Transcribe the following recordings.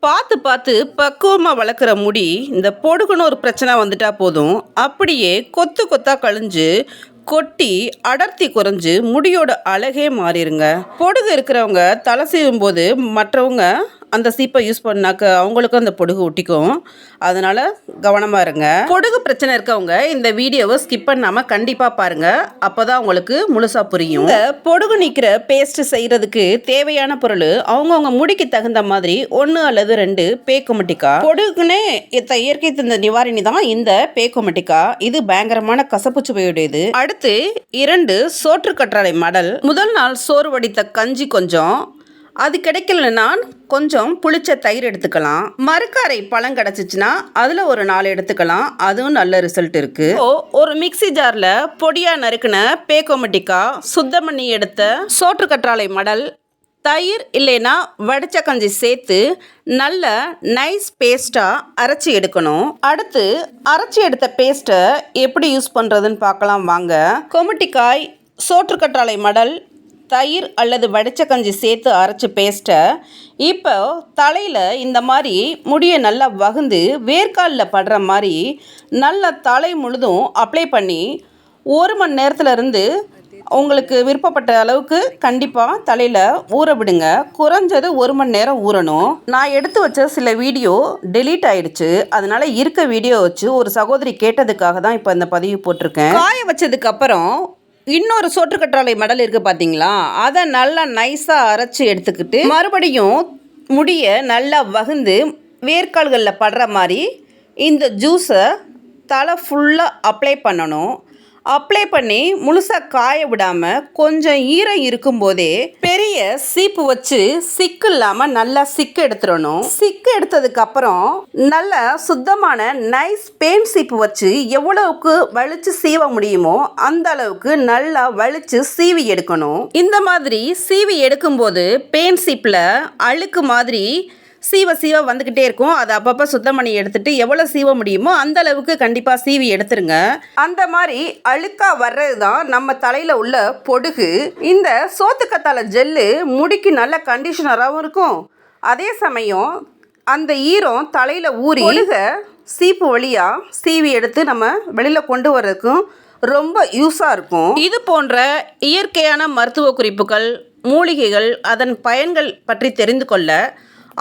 பார்த்து பார்த்து பக்குவமாக வளர்க்குற முடி இந்த பொடுகுன்னு ஒரு பிரச்சனை வந்துட்டா போதும். அப்படியே கொத்து கொத்தா கழிஞ்சு கொட்டி அடர்த்தி குறைஞ்சு முடியோட அழகே மாறிடுங்க பொடுகு இருக்கிறவங்க தலை செய்யும்போது போது மற்றவங்க அந்த சீப்பை யூஸ் பண்ணாக்க அவங்களுக்கும் அந்த பொடுகு ஒட்டிக்கும். அதனால் கவனமாக இருங்க. பொடுகு பிரச்சனை இருக்கவங்க இந்த வீடியோவை ஸ்கிப் பண்ணாமல் கண்டிப்பாக பாருங்கள் அப்போ தான் உங்களுக்கு முழுசாக புரியும். இந்த பொடுகு நிற்கிற பேஸ்ட் செய்கிறதுக்கு தேவையான பொருள் அவங்கவுங்க முடிக்கு தகுந்த மாதிரி ஒன்று அல்லது ரெண்டு பேக்குமட்டிக்கா பொடுகுனே இத்த இயற்கை தந்த நிவாரணி தான் இந்த பேக்குமட்டிக்கா இது பயங்கரமான கசப்பு சுவையுடையது. அடுத்து இரண்டு சோற்று கற்றாழை மடல். முதல் நாள் சோறு வடித்த கஞ்சி கொஞ்சம். அது கிடைக்கலன்னா கொஞ்சம் புளிச்ச தயிர் எடுத்துக்கலாம். மறுக்காரை பழம் கிடச்சிச்சின்னா அதில் ஒரு நாலு எடுத்துக்கலாம். அதுவும் நல்ல ரிசல்ட் இருக்குது ஓ ஒரு மிக்ஸி ஜாரில் பொடியாக நறுக்கின பேக்கோமட்டிக்கா சுத்தம் பண்ணி எடுத்த சோற்று கற்றாழை மடல் தயிர் இல்லைன்னா வடிச்ச கஞ்சி சேர்த்து நல்ல நைஸ் பேஸ்ட்டாக அரைச்சி எடுக்கணும். அடுத்து அரைச்சி எடுத்த பேஸ்ட்டை எப்படி யூஸ் பண்ணுறதுன்னு பார்க்கலாம் வாங்க. கொமட்டிக்காய் சோற்றுக்கற்றாழை மடல் தயிர் அல்லது வடிச்ச கஞ்சி சேர்த்து அரைச்சி பேஸ்ட்டை இப்போ தலையில் இந்த மாதிரி முடியை நல்லா வகுந்து வேர்க்காலில் படுற மாதிரி நல்லா தலை முழுதும் அப்ளை பண்ணி ஒரு மணி நேரத்தில் இருந்து உங்களுக்கு விருப்பப்பட்ட அளவுக்கு கண்டிப்பாக தலையில் ஊற விடுங்க. குறைஞ்சது ஒரு மணி நேரம் ஊறணும். நான் எடுத்து வச்ச சில வீடியோ டெலீட் ஆயிடுச்சு. அதனால இருக்க வீடியோ வச்சு ஒரு சகோதரி கேட்டதுக்காக தான் இப்போ இந்த பதிவு போட்டிருக்கேன். காய வச்சதுக்கப்புறம் இன்னொரு சோற்றுக்கற்றாழை மடல் இருக்குது பார்த்தீங்களா அதை நல்லா நைஸாக அரைச்சி எடுத்துக்கிட்டு மறுபடியும் முடியை நல்லா வகுந்து வேர்க்கால்களில் படுற மாதிரி இந்த ஜூஸை தலை ஃபுல்லாக அப்ளை பண்ணணும். அப்ளை பண்ணி முழுசாக காய விடாமல் கொஞ்சம் ஈரம் இருக்கும்போதே பெரிய சீப்பு வச்சு சிக்கு இல்லாமல் நல்லா சிக்கு எடுத்துடணும். சிக்கு எடுத்ததுக்கப்புறம் நல்ல சுத்தமான நைஸ் பேன் சீப்பு வச்சு எவ்வளவுக்கு வலிச்சு சீவ முடியுமோ அந்த அளவுக்கு நல்லா வலிச்சு சீவி எடுக்கணும். இந்த மாதிரி சீவி எடுக்கும்போது பேன் சீப்பில் அழுக்கு மாதிரி சீவ சீவ வந்துக்கிட்டே இருக்கும். அதை அப்பப்போ சுத்தம் பண்ணி எடுத்துட்டு எவ்வளோ சீவ முடியுமோ அந்த அளவுக்கு கண்டிப்பாக சீவி எடுத்துருங்க. அந்த மாதிரி அழுக்காக வர்றது தான் நம்ம தலையில் உள்ள பொடுகு. இந்த சோத்துக்கத்தாழை ஜெல்லு முடிக்கு நல்ல கண்டிஷனராகவும் இருக்கும். அதே சமயம் அந்த ஈரம் தலையில் ஊறி பொடுக சீப்பு வழியாக சீவி எடுத்து நம்ம வெளியில் கொண்டு வர்றதுக்கும் ரொம்ப யூஸாக இருக்கும். இது போன்ற இயற்கையான மருத்துவ குறிப்புகள் மூலிகைகள் அதன் பயன்கள் பற்றி தெரிந்து கொள்ள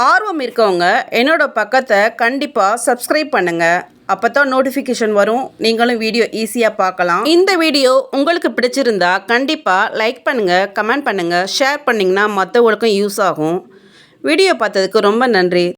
ஆர்வம் இருக்கவங்க என்னோட பக்கத்தை கண்டிப்பாக சப்ஸ்கிரைப் பண்ணுங்கள் அப்போ தான் நோட்டிஃபிகேஷன் வரும். நீங்களும் வீடியோ ஈஸியாக பார்க்கலாம். இந்த வீடியோ உங்களுக்கு பிடிச்சிருந்தா கண்டிப்பாக லைக் பண்ணுங்கள் கமெண்ட் பண்ணுங்கள் ஷேர் பண்ணிங்கன்னா மற்றவங்களுக்கும் யூஸ் ஆகும். வீடியோ பார்த்ததுக்கு ரொம்ப நன்றி.